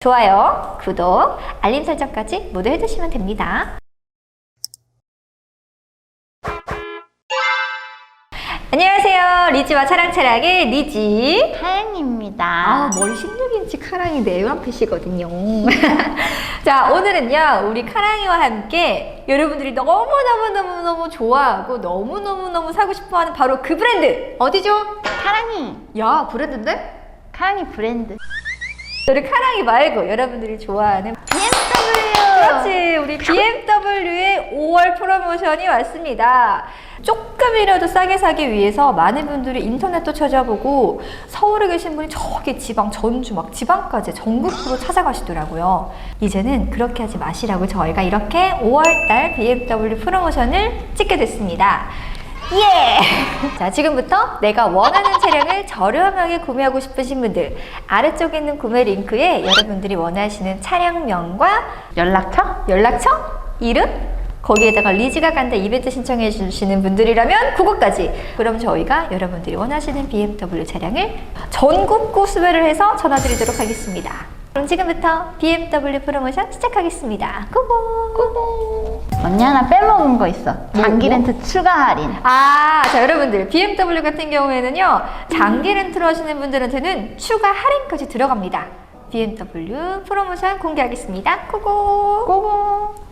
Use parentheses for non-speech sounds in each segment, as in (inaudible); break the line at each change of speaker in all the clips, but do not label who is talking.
좋아요, 구독, 알림 설정까지 모두 해주시면 됩니다. 안녕하세요. 리지와 차랑차랑의 리지.
하연입니다.
아, 머리 16인치 카랑이 네임한핏이거든요. (laughs) 자, 오늘은요, 우리 카랑이와 함께 여러분들이 너무너무너무너무 좋아하고 너무너무너무 사고 싶어 하는 바로 그 브랜드! 어디죠?
카랑이.
야, 브랜드인데?
카랑이 브랜드.
우리 카랑이 말고 여러분들이 좋아하는
BMW.
그렇지 우리 BMW의 5월 프로모션이 왔습니다. 조금이라도 싸게 사기 위해서 많은 분들이 인터넷도 찾아보고 서울에 계신 분이 저기 지방 전주 막 지방까지 전국으로 찾아가시더라고요. 이제는 그렇게 하지 마시라고 저희가 이렇게 5월달 BMW 프로모션을 찍게 됐습니다 예! (laughs) 자, 지금부터 내가 원하는 차량을 저렴하게 구매하고 싶으신 분들, 아래쪽에 있는 구매 링크에 여러분들이 원하시는 차량명과
연락처?
연락처, 이름, 거기에다가 리즈가 간다 이벤트 신청해 주시는 분들이라면 그것까지. 그럼 저희가 여러분들이 원하시는 BMW 차량을 전국 구 수배를 해서 전화드리도록 하겠습니다. 그럼 지금부터 BMW 프로모션 시작하겠습니다. 고고! 고고!
언니 하나 빼먹은 거 있어. 장기
뭐?
렌트 추가 할인.
아, 자, 여러분들. BMW 같은 경우에는요, 장기 렌트로 하시는 분들한테는 추가 할인까지 들어갑니다. BMW 프로모션 공개하겠습니다. 고고!
고고.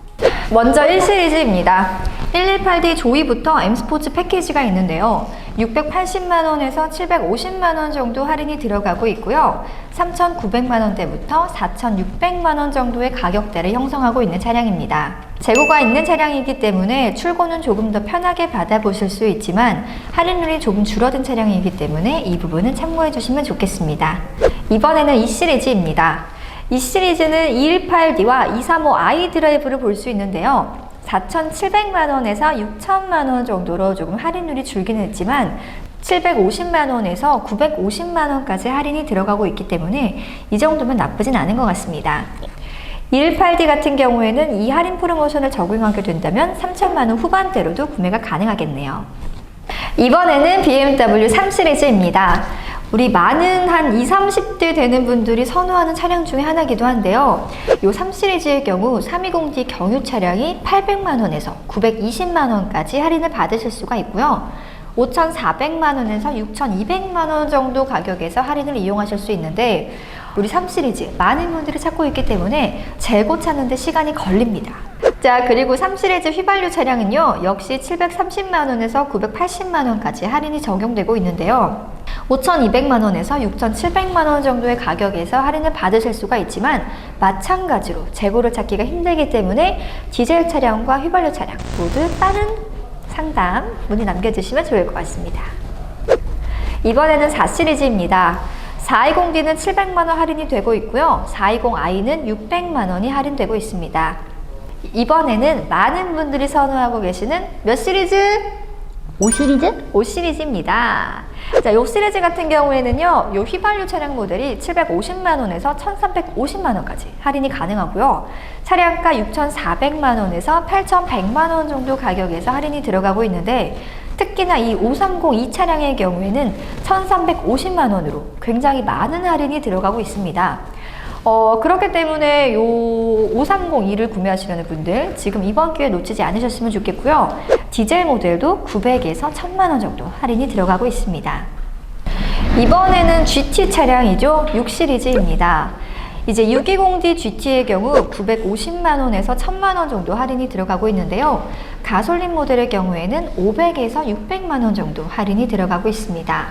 먼저 1시리즈입니다. 118D 조이부터 M 스포츠 패키지가 있는데요. 680만원에서 750만원 정도 할인이 들어가고 있고요. 3,900만원대부터 4,600만원 정도의 가격대를 형성하고 있는 차량입니다. 재고가 있는 차량이기 때문에 출고는 조금 더 편하게 받아보실 수 있지만 할인율이 조금 줄어든 차량이기 때문에 이 부분은 참고해 주시면 좋겠습니다. 이번에는 이 시리즈입니다. 이 시리즈는 218D와 235i 드라이브를 볼 수 있는데요. 4,700만원에서 6,000만원 정도로 조금 할인율이 줄긴 했지만 750만원에서 950만원까지 할인이 들어가고 있기 때문에 이 정도면 나쁘진 않은 것 같습니다. 218D 같은 경우에는 이 할인 프로모션을 적용하게 된다면 3천만원 후반대로도 구매가 가능하겠네요. 이번에는 BMW 3 시리즈입니다. 우리 많은 한 20, 30대 되는 분들이 선호하는 차량 중에 하나이기도 한데요. 이 3 시리즈의 경우 320D 경유 차량이 800만 원에서 920만 원까지 할인을 받으실 수가 있고요. 5,400만 원에서 6,200만 원 정도 가격에서 할인을 이용하실 수 있는데 우리 3 시리즈 많은 분들이 찾고 있기 때문에 재고 찾는데 시간이 걸립니다. 자, 그리고 3 시리즈 휘발유 차량은요. 역시 730만 원에서 980만 원까지 할인이 적용되고 있는데요. 5,200만 원에서 6,700만 원 정도의 가격에서 할인을 받으실 수가 있지만 마찬가지로 재고를 찾기가 힘들기 때문에 디젤 차량과 휘발유 차량 모두 빠른 상담 문의 남겨주시면 좋을 것 같습니다. 이번에는 4 시리즈입니다. 420D는 700만 원 할인이 되고 있고요. 420i는 600만 원이 할인되고 있습니다. 이번에는 많은 분들이 선호하고 계시는 몇 시리즈?
5 시리즈?
5 시리즈입니다. 자, 요 시리즈 같은 경우에는요, 요 휘발유 차량 모델이 750만 원에서 1,350만 원까지 할인이 가능하고요. 차량가 6,400만 원에서 8,100만 원 정도 가격에서 할인이 들어가고 있는데 특히나 이 530 이 차량의 경우에는 1,350만 원으로 굉장히 많은 할인이 들어가고 있습니다. 어, 그렇기 때문에 요 530E를 구매하시려는 분들 지금 이번 기회에 놓치지 않으셨으면 좋겠고요. 디젤 모델도 900에서 1000만 원 정도 할인이 들어가고 있습니다. 이번에는 GT 차량이죠. 6 시리즈입니다. 이제 620D GT의 경우 950만 원에서 1000만 원 정도 할인이 들어가고 있는데요. 가솔린 모델의 경우에는 500에서 600만 원 정도 할인이 들어가고 있습니다.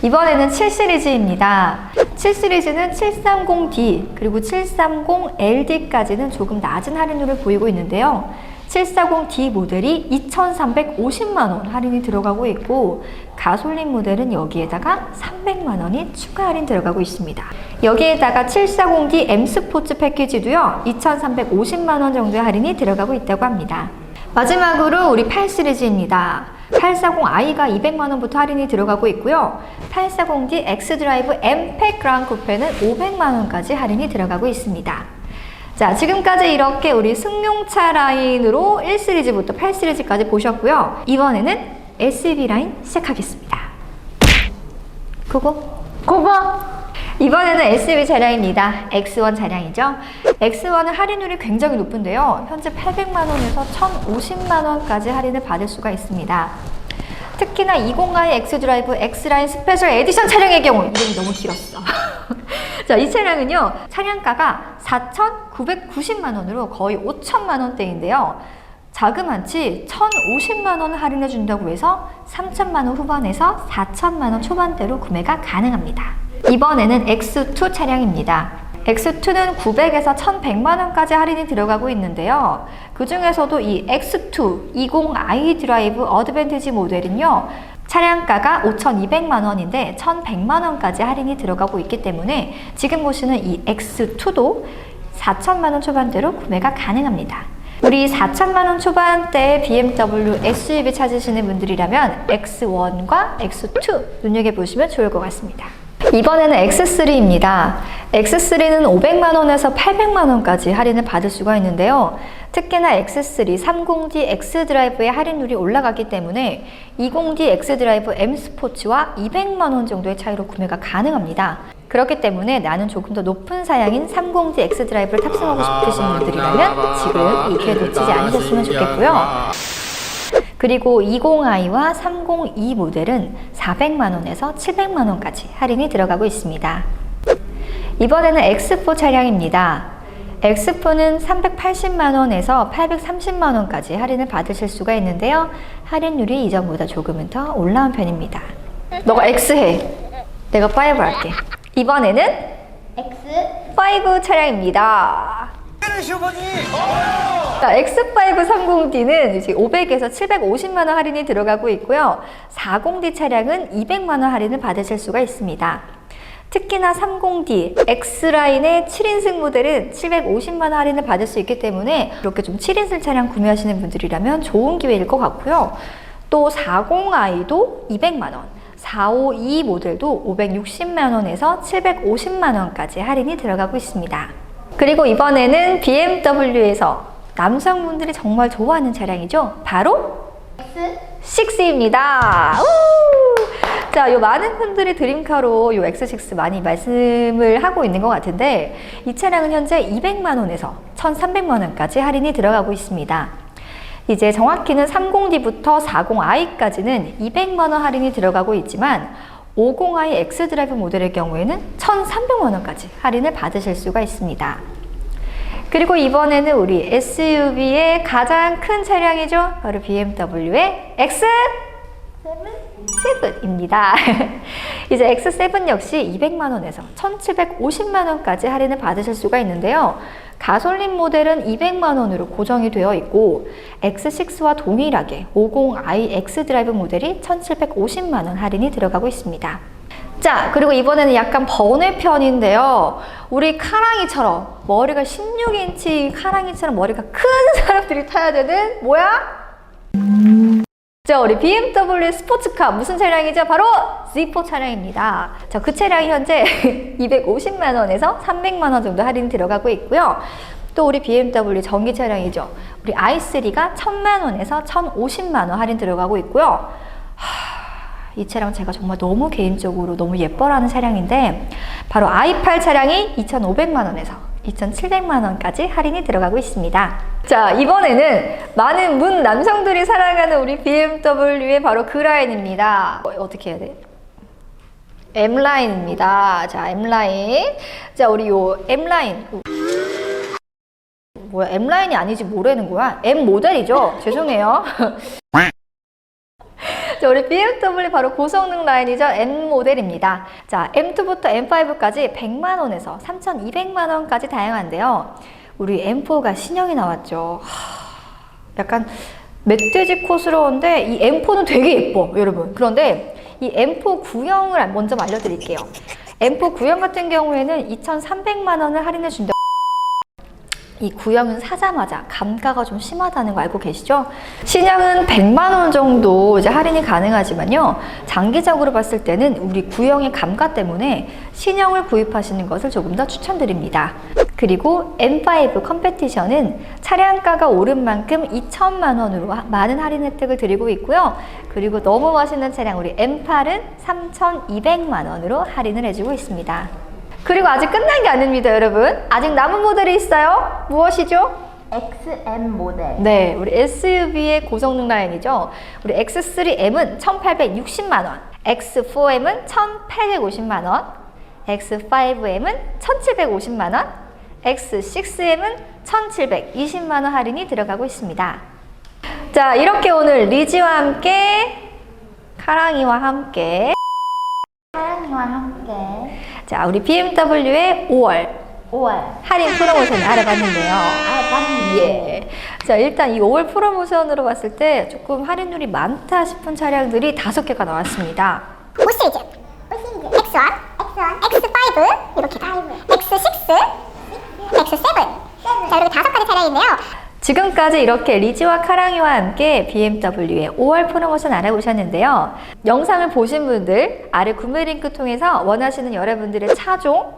이번에는 7 시리즈입니다. 7 시리즈는 730D 그리고 730LD까지는 조금 낮은 할인율을 보이고 있는데요. 740D 모델이 2,350만 원 할인이 들어가고 있고 가솔린 모델은 여기에다가 300만 원이 추가 할인 들어가고 있습니다. 여기에다가 740D M 스포츠 패키지도요. 2,350만 원 정도의 할인이 들어가고 있다고 합니다. 마지막으로 우리 8 시리즈입니다. 840i가 200만 원부터 할인이 들어가고 있고요. 840D X드라이브 M팩 그랑 쿠페는 500만 원까지 할인이 들어가고 있습니다. 자, 지금까지 이렇게 우리 승용차 라인으로 1 시리즈부터 8 시리즈까지 보셨고요. 이번에는 SUV 라인 시작하겠습니다. 그거
고고.
이번에는 SUV 차량입니다. X1 차량이죠. X1은 할인율이 굉장히 높은데요. 현재 800만 원에서 1,050만 원까지 할인을 받을 수가 있습니다. 특히나 20i X드라이브 X라인 스페셜 에디션 차량의 경우 이름이 너무 길었어. (laughs) 자, 이 차량은요. 차량가가 4,990만 원으로 거의 5천만 원대인데요. 자그만치 1,050만 원 할인해 준다고 해서 3천만 원 후반에서 4천만 원 초반대로 구매가 가능합니다. 이번에는 X2 차량입니다. X2는 900에서 1100만 원까지 할인이 들어가고 있는데요. 그 중에서도 이 X2 20i 드라이브 어드밴티지 모델은요. 차량가가 5,200만 원인데 1,100만 원까지 할인이 들어가고 있기 때문에 지금 보시는 이 X2도 4천만 원 초반대로 구매가 가능합니다. 우리 4천만 원 초반대의 BMW SUV 찾으시는 분들이라면 X1과 X2 눈여겨보시면 좋을 것 같습니다. 이번에는 X3입니다. X3는 500만 원에서 800만 원까지 할인을 받을 수가 있는데요. 특히나 X3 30D X드라이브의 할인율이 올라가기 때문에 20D X드라이브 M 스포츠와 200만 원 정도의 차이로 구매가 가능합니다. 그렇기 때문에 나는 조금 더 높은 사양인 30D X드라이브를 탑승하고 싶으신 분들이라면 지금 이 기회 놓치지 않으셨으면 좋겠고요. 그리고 20i와 30e 모델은 400만 원에서 700만 원까지 할인이 들어가고 있습니다. 이번에는 X4 차량입니다. X4는 380만 원에서 830만 원까지 할인을 받으실 수가 있는데요. 할인율이 이전보다 조금은 더 올라온 편입니다. 너가 X 해. 내가 5 할게. 이번에는 X5 차량입니다. 자, X5 30D는 이제 500에서 750만 원 할인이 들어가고 있고요. 40D 차량은 200만 원 할인을 받으실 수가 있습니다. 특히나 30D X라인의 7인승 모델은 750만 원 할인을 받을 수 있기 때문에 이렇게 좀 7인승 차량 구매하시는 분들이라면 좋은 기회일 것 같고요. 또 40i도 200만 원, 452 모델도 560만 원에서 750만 원까지 할인이 들어가고 있습니다. 그리고 이번에는 BMW에서 남성분들이 정말 좋아하는 차량이죠. 바로 X6입니다. 자, 요 많은 분들이 드림카로 요 X6 많이 말씀을 하고 있는 것 같은데 이 차량은 현재 200만 원에서 1,300만 원까지 할인이 들어가고 있습니다. 이제 정확히는 30D부터 40i까지는 200만 원 할인이 들어가고 있지만 50i X드라이브 모델의 경우에는 1,300만 원까지 할인을 받으실 수가 있습니다. 그리고 이번에는 우리 SUV의 가장 큰 차량이죠. 바로 BMW의 X7입니다. (laughs) 이제 X7 역시 200만 원에서 1,750만 원까지 할인을 받으실 수가 있는데요. 가솔린 모델은 200만 원으로 고정이 되어 있고 X6와 동일하게 50i X 드라이브 모델이 1,750만 원 할인이 들어가고 있습니다. 자, 그리고 이번에는 약간 번외편인데요. 우리 카랑이처럼 머리가 16인치 카랑이처럼 머리가 큰 사람들이 타야 되는 뭐야? 자, 우리 BMW 스포츠카 무슨 차량이죠? 바로 Z4 차량입니다. 자, 그 차량이 현재 (laughs) 250만 원에서 300만 원 정도 할인 들어가고 있고요. 또 우리 BMW 전기 차량이죠. 우리 i3가 1000만 원에서 1050만 원 할인 들어가고 있고요. 하, 이 차량 제가 정말 너무 개인적으로 너무 예뻐라는 차량인데 바로 i8 차량이 2,500만 원에서 2,700만 원까지 할인이 들어가고 있습니다. 자, 이번에는 많은 문 남성들이 사랑하는 우리 BMW의 바로 그 라인입니다. 어, 어떻게 해야 돼? M라인입니다. 자, M라인. 자, 우리 요 M라인. 뭐야, M라인이 아니지 뭐라는 거야? M 모델이죠? 죄송해요. (laughs) 자, 우리 BMW 바로 고성능 라인이죠. M 모델입니다. 자, M2부터 M5까지 100만 원에서 3,200만 원까지 다양한데요. 우리 M4가 신형이 나왔죠. 하, 약간 멧돼지 코스러운데 이 M4는 되게 예뻐, 여러분. 그런데 이 M4 구형을 먼저 알려드릴게요. M4 구형 같은 경우에는 2,300만 원을 할인해 준다. 이 구형은 사자마자 감가가 좀 심하다는 거 알고 계시죠? 신형은 100만 원 정도 이제 할인이 가능하지만요. 장기적으로 봤을 때는 우리 구형의 감가 때문에 신형을 구입하시는 것을 조금 더 추천드립니다. 그리고 M5 컴페티션은 차량가가 오른 만큼 2천만 원으로 하- 많은 할인 혜택을 드리고 있고요. 그리고 너무 멋있는 차량 우리 M8은 3,200만 원으로 할인을 해주고 있습니다. 그리고 아직 끝난 게 아닙니다, 여러분. 아직 남은 모델이 있어요. 무엇이죠?
XM 모델.
네, 우리 SUV의 고성능 라인이죠. 우리 X3M은 1,860만 원, X4M은 1,850만 원, X5M은 1,750만 원, X6M은 1,720만 원 할인이 들어가고 있습니다. 자, 이렇게 오늘 리지와 함께 카랑이와 함께 자, 우리 BMW의 5월
5월
할인 프로모션을 알아봤는데요.
알바니.
예. 자, 일단 이 5월 프로모션으로 봤을 때 조금 할인율이 많다 싶은 차량들이 다섯 개가 나왔습니다.
5시리즈, 5시리즈, X1, X1, X5 이렇게 다, X6, X7. 자 이렇게 다섯 가지 차량인데요.
지금까지 이렇게 리지와 카랑이와 함께 BMW의 5월 프로모션 알아보셨는데요. 영상을 보신 분들 아래 구매 링크 통해서 원하시는 여러분들의 차종,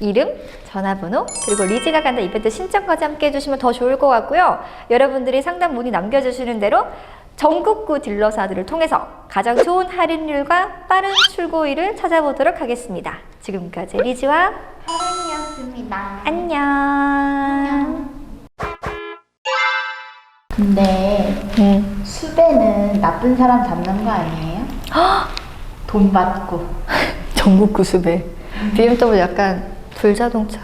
이름, 전화번호, 그리고 리지가 간다 이벤트 신청까지 함께 해주시면 더 좋을 것 같고요. 여러분들이 상담 문의 남겨주시는 대로 전국구 딜러사들을 통해서 가장 좋은 할인율과 빠른 출고일을 찾아보도록 하겠습니다. 지금까지 리지와
사랑이었습니다.
안녕.
근데
음.
수배는 나쁜 사람 잡는 거 아니에요? 돈 받고. (laughs)
전국 구 수배. BMW 약간 불자동차